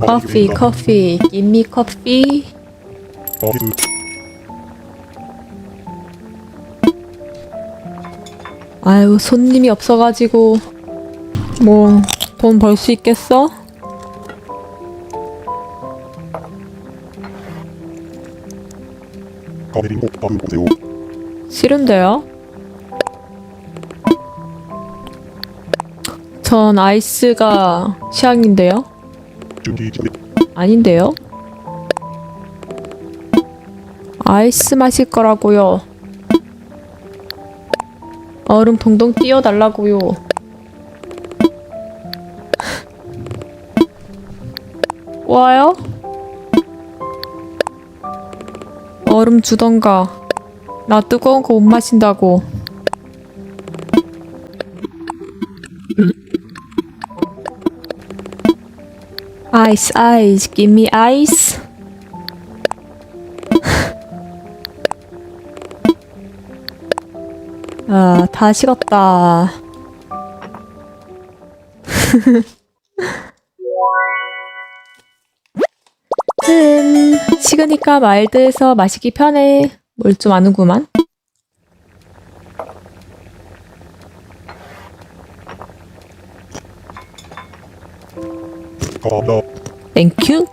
커피 커피 give 커피 아유 손님이 없어가지고 뭐 돈 벌 수 있겠어? 싫은데요? 전 아이스가 취향인데요? 아닌데요? 아이스 마실 거라고요. 얼음 동동 띄워달라고요. 와요? 얼음 주던가. 나 뜨거운 거 못 마신다고. 아이스 아이스 give me 아, 다 식었다. 음, 식으니까 마일드해서 마시기 편해. 뭘 좀 아는구만. Thank you.